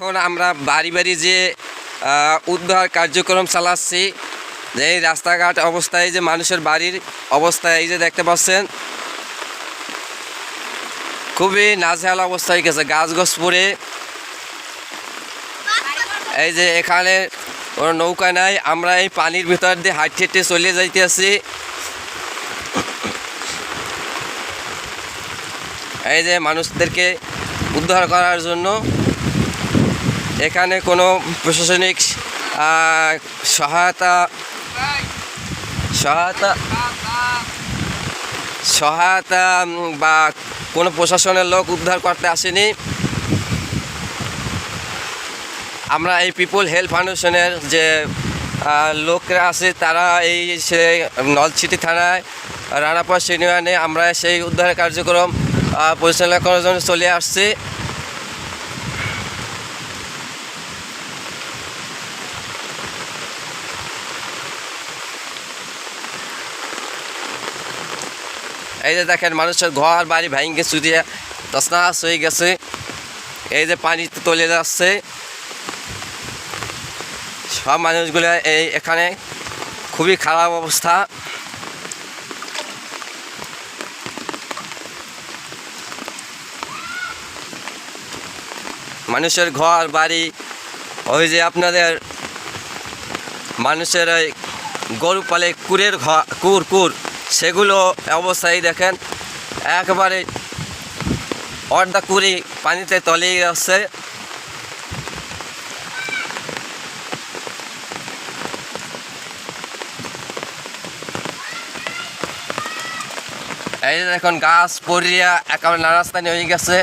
এখন আমরা বাড়ি বাড়ি যে উদ্ধার কার্যক্রম চালাচ্ছি যে এই রাস্তাঘাট অবস্থায় যে মানুষের বাড়ির অবস্থা, এই যে দেখতে পাচ্ছেন, খুবই নাজেহাল অবস্থা হয়ে গেছে গাছ গছ পড়ে। এই যে এখানে কোনো নৌকা নাই, আমরা এই পানির ভিতর দিয়ে হাঁটতে হেঁটে চলে যাইতে আছি এই যে মানুষদেরকে উদ্ধার করার জন্য এখানে কোনো প্রশাসনিক সহায়তা সহায়তা সহায়তা বা কোনো প্রশাসনের লোক উদ্ধার করতে আসেনি। আমরা এই পিপল হেল্প ফাউন্ডেশনের যে লোকরা আছে, তারা এই সে নলছিটি থানায়, রানাপাড় ইউনিয়নে আমরা সেই উদ্ধার কার্যক্রম পরিচালনা করার জন্য চলে আসছি। এই যে দেখেন, মানুষের ঘর, বাড়ি ভাঙ্গে চুরিয়ে তসনাস হয়ে গেছে। এই যে পানি তলে যাচ্ছে। সব মানুষগুলো এই এখানে খুবই খারাপ অবস্থা। মানুষের ঘর, বাড়ি, ওই যে আপনাদের মানুষের ওই গরু পালে কুরের ঘর কুর কুর। সেগুলো অবস্থায় দেখেন, একবারে অর্ধা কুড়ি পানিতে তলিয়ে যাচ্ছে। এই যে দেখুন, গাছ পড়িয়া একেবারে নারাস্তানি হয়ে গেছে।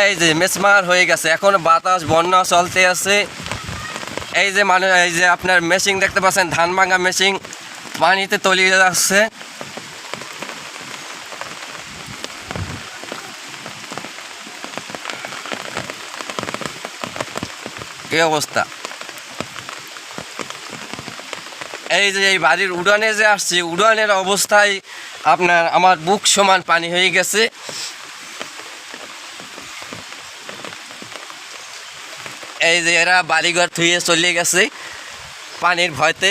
এই যে মেসমার হয়ে গেছে, এখন বাতাস, বন্যা চলতে আছে। এই যে মানে এই যে আপনার মেশিন দেখতে পাচ্ছেন ধান ভাঙা মেশিন পানিতে তলিয়ে যাচ্ছে কি অবস্থা এই যে এই বাড়ির উড়ানে যে আসছে, উড়ানের অবস্থায় আপনার আমার বুক সমান পানি হয়ে গেছে। এই যে এরা বাড়িঘর থুয়ে চলে গেছে পানির ভয়তে।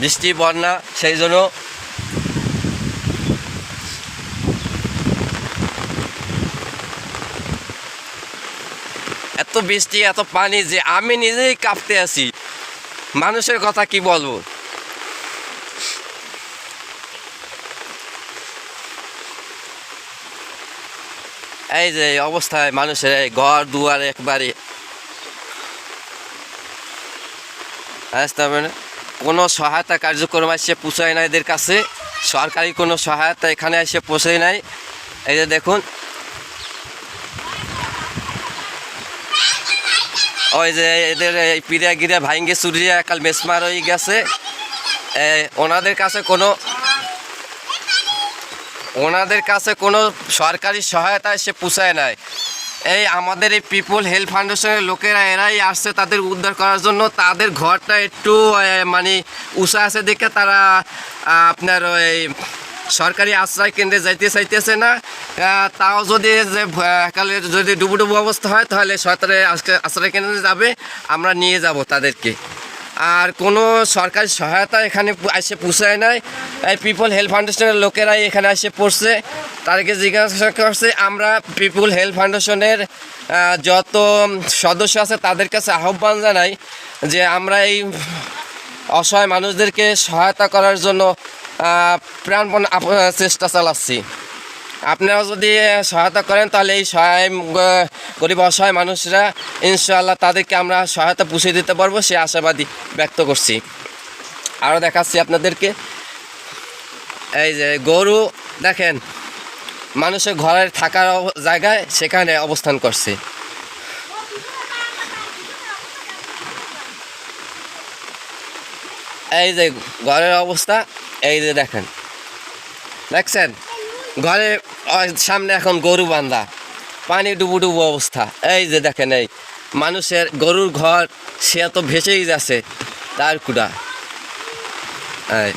বৃষ্টি, বন্যা, সেই জন্য এত বৃষ্টি, এত পানি যে আমি নিজেই কাঁপতে আছি। মানুষের কথা কি বলব? এই যে অবস্থায় মানুষের এই ঘর, দুয়ার একবারে। আসতে হবে না কোনো সহায়তা কার্যক্রম এসে পৌঁছায় না এদের কাছে। সরকারি কোনো সহায়তা এখানে এসে পৌঁছায় নাই। এই যে দেখুন। ওই যে এদের এই পিড়িয়া গিরা ভাইঙ্গে চুরিয়া কাল মেসমার হয়ে গেছে। ওনাদের কাছে কোনো ওনাদের কাছে কোনো সরকারি সহায়তা এসে পুষায় নাই। এই আমাদের এই পিপল হেলথ ফাউন্ডেশনের লোকেরা, এরাই আসছে তাদের উদ্ধার করার জন্য। তাদের ঘরটা একটু মানে উষা আছে দেখে তারা আপনার ওই সরকারি আশ্রয় কেন্দ্রে যাইতে চাইতেছে না। তাও যদি যে কালে যদি ডুবু ডুবু অবস্থা হয়, তাহলে সরকারি আশ্রয় কেন্দ্রে যাবে, আমরা নিয়ে যাব তাদেরকে। আর কোনো সরকারি সহায়তা এখানে এসে পুষায় নাই। এই পিপল হেলথ ফাউন্ডেশনের লোকেরাই এখানে এসে পড়ছে, তাদেরকে জিজ্ঞাসা করছে, আমরা পিপল হেলথ ফাউন্ডেশনের যত সদস্য আছে তাদের কাছে আহ্বান জানাই যে আমরা এই অসহায় মানুষদেরকে সহায়তা করার জন্য প্রাণপণ চেষ্টা চালাচ্ছি। আপনারা যদি সহায়তা করেন, তাহলে এই সহায় গরিব অসহায় মানুষরা ইনশাআল্লাহ তাদেরকে আমরা সহায়তা পুষিয়ে দিতে পারব, সে আশাবাদী ব্যক্ত করছি। আরও দেখাচ্ছি আপনাদেরকে। এই যে গরু, দেখেন, মানুষের ঘরের থাকার জায়গায় সেখানে অবস্থান করছে। এই যে ঘরের অবস্থা, এই যে দেখেন। দেখছেন? আহ, সামনে এখন গরু বান্ধা। পানি ডুবু ডুবু অবস্থা। এই যে দেখেন এই মানুষের গরুর ঘর সে তো ভেসেই যাচ্ছে তার কুড়া। এই।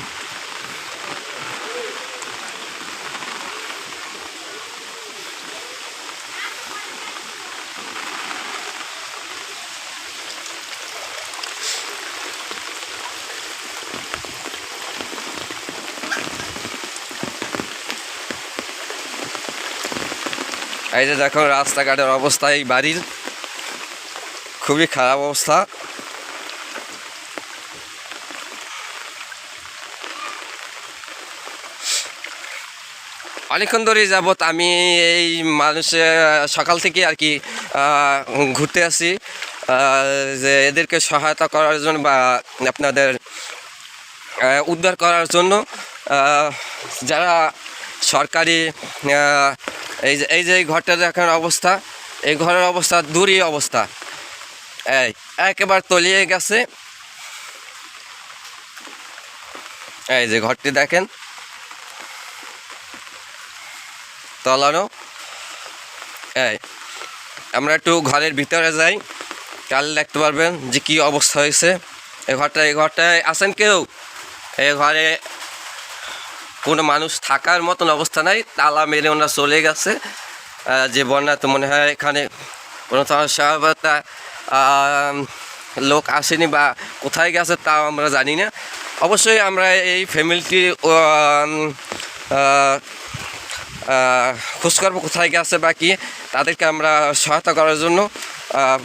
এই যে দেখো রাস্তাঘাটের অবস্থা, এই বাড়ির খুবই খারাপ অবস্থা। অনেকক্ষণ ধরেই যাবত আমি এই মানুষের সকাল থেকে আর কি ঘুরতে আসি। যে এদেরকে সহায়তা করার জন্য বা আপনাদের উদ্ধার করার জন্য যারা সরকারি এই যে এই যে এই ঘরটা দেখার অবস্থা, এই ঘরের অবস্থা দূরই অবস্থা। এই, একেবারে তলিয়ে গেছে। এই যে ঘরটি দেখেন। তলানো। এই, আমরা একটু ঘরের ভিতরে যাই। কাল দেখতে পারবেন যে কি অবস্থা হয়েছে। এই ঘরটা এই ঘরটায় আছেন কেউ? এই ঘরে কোনো মানুষ থাকার মতন অবস্থা নাই, তালা মেরে ওনারা চলে গেছে। যে বন্যা তো মনে হয় এখানে কোনো সহায়তা লোক আসেনি বা কোথায় গেছে তাও আমরা জানি না। অবশ্যই আমরা এই ফ্যামিলিটি খোঁজ করব কোথায় গেছে বা কি, তাদেরকে আমরা সহায়তা করার জন্য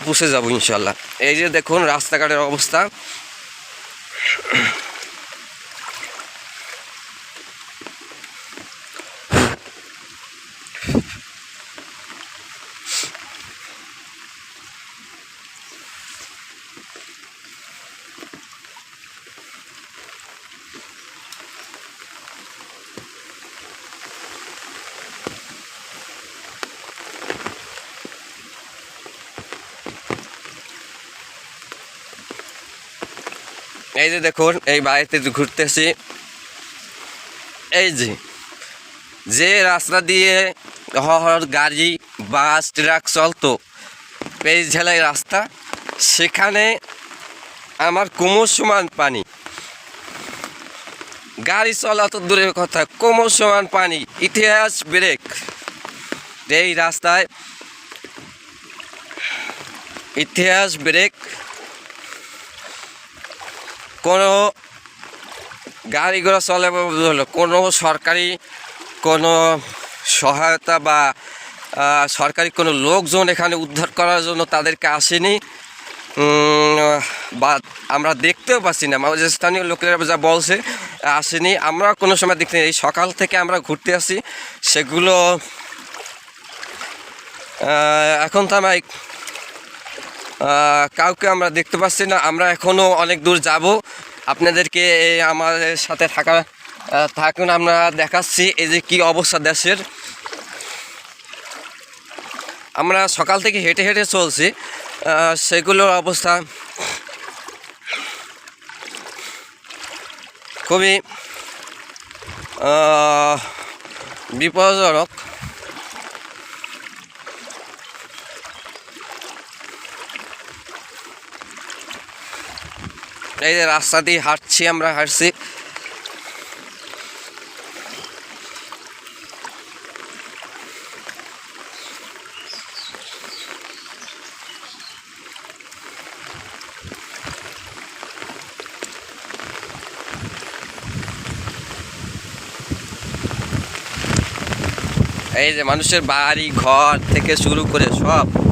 পুষে যাব ইনশাল্লাহ। এই যে দেখুন রাস্তাঘাটের অবস্থা। এই যে দেখুন, এই বাড়িতে ঘুরতেছি, এই যে যে রাস্তা দিয়ে হর গাড়ি, বাস, ট্রাক চলতো পেজ ঝেলাই রাস্তা, সেখানে আমার কোমর সমান পানি। গাড়ি চলা তো দূরের কথা, কোমর সমান পানি, ইতিহাস ব্রেক। এই রাস্তায় ইতিহাস ব্রেক। কোনো গাড়ি ঘোড়া চলে কোনো সরকারি কোনো সহায়তা বা সরকারি কোনো লোকজন এখানে উদ্ধার করার জন্য তাদেরকে আসেনি। বা আমরা দেখতেও পাচ্ছি না। আমাদের স্থানীয় লোকেরা যা বলছে, আসেনি। আমরা কোনো সময় দেখতে এই সকাল থেকে আমরা ঘুরতে আসি। সেগুলো এখন তো আমরা কাউকে আমরা দেখতে পাচ্ছি না। আমরা এখনও অনেক দূর যাব। আপনাদেরকে আমাদের সাথে থাকা থাকুন, আমরা দেখাচ্ছি এই যে কী অবস্থা দেশের। আমরা সকাল থেকে হেঁটে হেঁটে চলছি। সেগুলোর অবস্থা খুবই বিপজ্জনক। এই যে রাস্তা দিয়ে হাঁটছি আমরা, হাঁটছি। এই যে মানুষের বাড়ি, ঘর থেকে শুরু করে সব।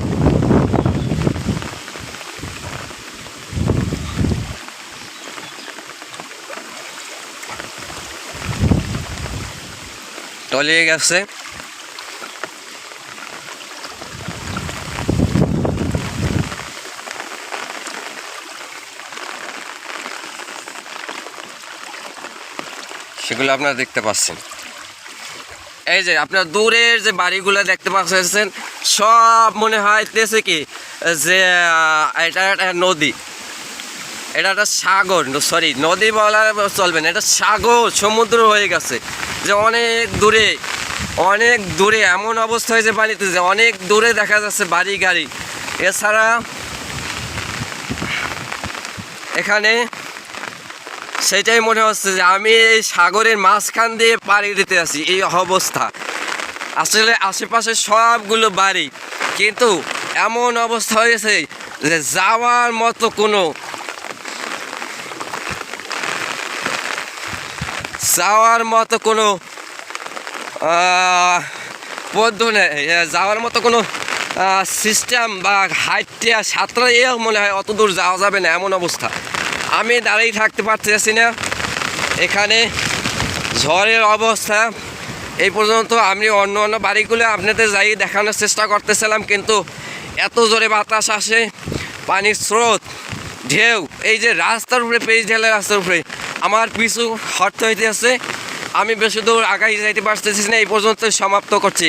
তলিয়ে গেছে। সেগুলো আপনারা দেখতে পাচ্ছেন। এই যে আপনার দূরের যে বাড়িগুলো দেখতে পাচ্ছেন, সব মনে হইতেছে কি যে এটা নদী। এটা একটা সাগর সরি নদী বলা চলবে না, এটা সাগর, সমুদ্র হয়ে গেছে। যে অনেক দূরে অনেক দূরে, এমন অবস্থা হয়েছে পানিতে যে অনেক দূরে দেখা যাচ্ছে বাড়ি, গাড়ি। এছাড়া এখানে সেটাই মনে হচ্ছে যে আমি এই সাগরের মাঝখান দিয়ে পাড়ি দিতে আছি, এই অবস্থা। আসলে আশেপাশে সবগুলো বাড়ি, কিন্তু এমন অবস্থা হয়েছে যে যাওয়ার মতো কোনো যাওয়ার মতো কোনো নেই। যাওয়ার মতো কোনো সিস্টেম বা হাইটে সাঁতরা এ মনে হয় অত দূর যাওয়া যাবে না, এমন অবস্থা। আমি দাঁড়িয়ে থাকতে পারতেছি না। এখানে ঝড়ের অবস্থা। এই পর্যন্ত আমি অন্য অন্য বাড়িগুলো আপনাদের যাই দেখানোর চেষ্টা করতেছিলাম, কিন্তু এত জোরে বাতাস আসে। পানির স্রোত, ঢেউ, এই যে রাস্তার উপরে পেজ ঢেলে রাস্তার উপরে আমার পিছু হটতে হইতে আছে আমি বেশি দূর আগাই যাইতে পারতেছি না, এই পর্যন্ত সমাপ্ত করছি।